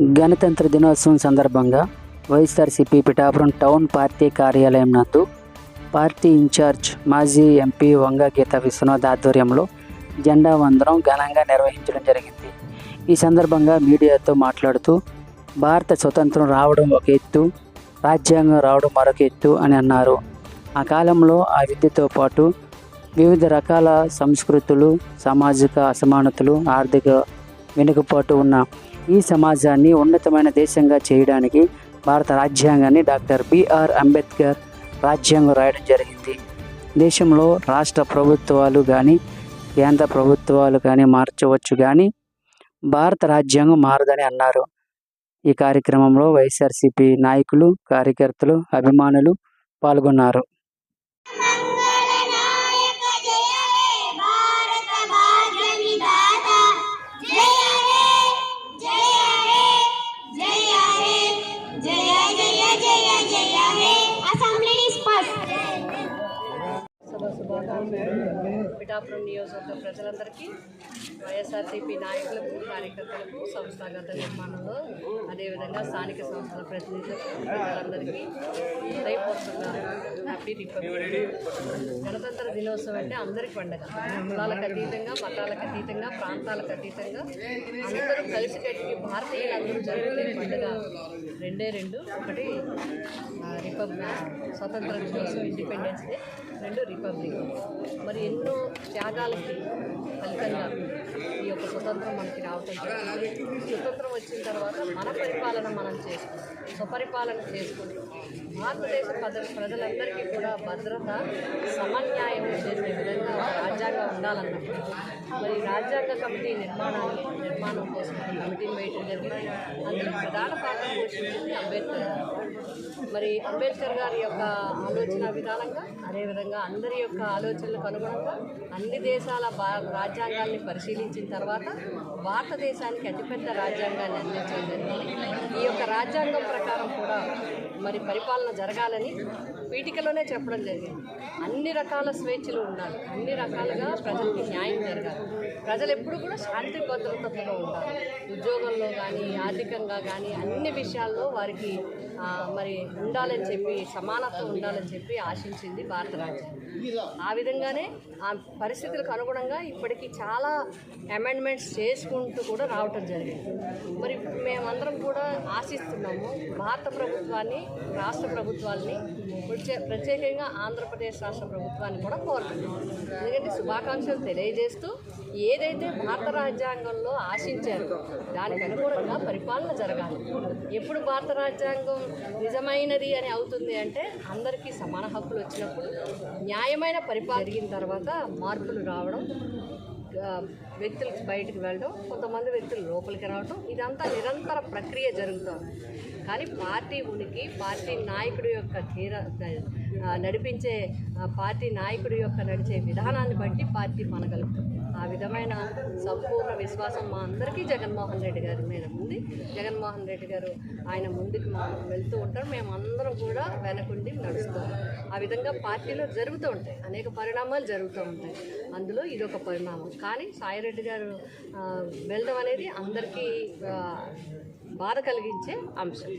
గణతంత్ర దినోత్సవం సందర్భంగా వైఎస్ఆర్సీపీ పిఠాపురం టౌన్ పార్టీ కార్యాలయం నందు పార్టీ ఇన్ఛార్జ్ మాజీ ఎంపీ వంగ గీత విశ్వనాథ్ ఆధ్వర్యంలో జెండా వందనం ఘనంగా నిర్వహించడం జరిగింది. ఈ సందర్భంగా మీడియాతో మాట్లాడుతూ భారత స్వతంత్రం రావడం ఒక ఎత్తు రాజ్యాంగం రావడం మరొక ఎత్తు అని అన్నారు. ఆ కాలంలో ఆ విద్యతో పాటు వివిధ రకాల సంస్కృతులు సామాజిక అసమానతలు ఆర్థిక వెనుకపాటు ఉన్న ఈ సమాజాన్ని ఉన్నతమైన దేశంగా చేయడానికి భారత రాజ్యాంగాన్ని డాక్టర్ బిఆర్ అంబేద్కర్ రాజ్యాంగం రాయడం జరిగింది. దేశంలో రాష్ట్ర ప్రభుత్వాలు కానీ కేంద్ర ప్రభుత్వాలు కానీ మార్చవచ్చు కానీ భారత రాజ్యాంగం మారదని అన్నారు. ఈ కార్యక్రమంలో వైఎస్ఆర్సీపీ నాయకులు కార్యకర్తలు అభిమానులు పాల్గొన్నారు. పిఠాపురం నియోజకవర్గ ప్రజలందరికీ వైఎస్ఆర్సీపీ నాయకులకు కార్యకర్తలకు సంస్థాగత నిర్మాణంలో అదేవిధంగా స్థానిక సంస్థల ప్రతినిధులకు ప్రజలందరికీ హృదయపూర్వకంగా హ్యాపీ రిపబ్లిక్ గణతంత్ర దినోత్సవం అంటే అందరికి పండగ. కులాలకు అతీతంగా మతాలకు అతీతంగా ప్రాంతాలకు అతీతంగా అందరూ కలిసికట్టుకి భారతీయులందరూ జరుగుతున్న పండుగ రెండే రెండు. ఒకటి రిపబ్లిక్ స్వతంత్ర దినోత్సవం ఇండిపెండెన్స్ డే. రెండు రిపబ్లిక్. మరి ఎన్నో త్యాగాలకి ఫలితంగా ఈ యొక్క స్వతంత్రం మనకి రావటం జరిగింది. స్వాతంత్రం వచ్చిన తర్వాత మన పరిపాలన మనం చేసుకుంటాం. స్వపరిపాలన చేసుకుని భారతదేశ ప్రజ ప్రజలందరికీ కూడా భద్రత సమన్యాయం చేసే విధంగా రాజ్యాంగం ఉండాలన్నప్పుడు మరి రాజ్యాంగ కమిటీ నిర్మాణాన్ని నిర్మాణం కోసం ఒక కమిటీని వేయటం జరిగింది అందులో ప్రధాన పాత్ర పోషించింది అంబేద్కర్ మరి అంబేద్కర్ గారి యొక్క ఆలోచన విధానంగా అదేవిధంగా అందరి యొక్క ఆలోచనలకు అనుగుణంగా అన్ని దేశాల భా రాజ్యాంగాల్ని పరిశీలించిన తర్వాత భారతదేశానికి అతిపెద్ద రాజ్యాంగాన్ని అందించడం జరిగింది. ఈ యొక్క రాజ్యాంగం ప్రకారం కూడా మరి పరిపాలన జరగాలని పీఠికలోనే చెప్పడం జరిగింది. అన్ని రకాల స్వేచ్ఛలు ఉండాలి. అన్ని రకాలుగా ప్రజలకి న్యాయం జరగాలి. ప్రజలు ఎప్పుడు కూడా శాంతి భద్రతతో ఉండాలి. ఉద్యోగంలో కానీ ఆర్థికంగా కానీ అన్ని విషయాల్లో వారికి మరి ఉండాలని చెప్పి సమానత్వం ఉండాలని చెప్పి ఆశించింది భారత రాజ్యాంగం ఆ విధంగానే ఆ పరిస్థితులకు అనుగుణంగా ఇప్పటికీ చాలా అమెండ్మెంట్స్ చేసుకుంటూ కూడా రావటం జరిగింది. మరి మేమందరం కూడా ఆశిస్తున్నాము భారత ప్రభుత్వాన్ని రాష్ట్ర ప్రభుత్వాల్ని ప్రత్యేకంగా ఆంధ్రప్రదేశ్ రాష్ట్ర ప్రభుత్వాన్ని కూడా కోరుతున్నాం. ఎందుకంటే శుభాకాంక్షలు తెలియజేస్తూ ఏదైతే భారత రాజ్యాంగంలో ఆశించారో దానికి అనుగుణంగా పరిపాలన జరగాలి. ఎప్పుడు భారత రాజ్యాంగం నిజమైనది అని అవుతుంది అంటే అందరికీ సమాన హక్కులు వచ్చినప్పుడు న్యాయమైన పరిపాలన జరిగిన తర్వాత మార్పులు రావడం వ్యక్తులు బయటకు వెళ్ళడం కొంతమంది వ్యక్తులు లోపలికి రావడం ఇదంతా నిరంతర ప్రక్రియ జరుగుతుంది. కానీ పార్టీ ఉనికి పార్టీ నాయకుడి యొక్క తీర నడిపించే పార్టీ నాయకుడి యొక్క నడిచే విధానాన్ని బట్టి పార్టీ మనగలుగుతుంది. ఆ విధమైన సంపూర్ణ విశ్వాసం మా అందరికీ జగన్మోహన్ రెడ్డి గారి మీద ఉంది. జగన్మోహన్ రెడ్డి గారు ఆయన ముందుకు మా వెళ్తూ ఉంటారు. మేము కూడా వెనకుండి నడుస్తాం ఆ విధంగా పార్టీలో జరుగుతూ ఉంటాయి. అనేక పరిణామాలు జరుగుతూ ఉంటాయి. అందులో ఇదొక పరిణామం. కానీ సాయిరెడ్డి గారు వెళ్ళడం అనేది అందరికీ బాధ కలిగించే అంశం.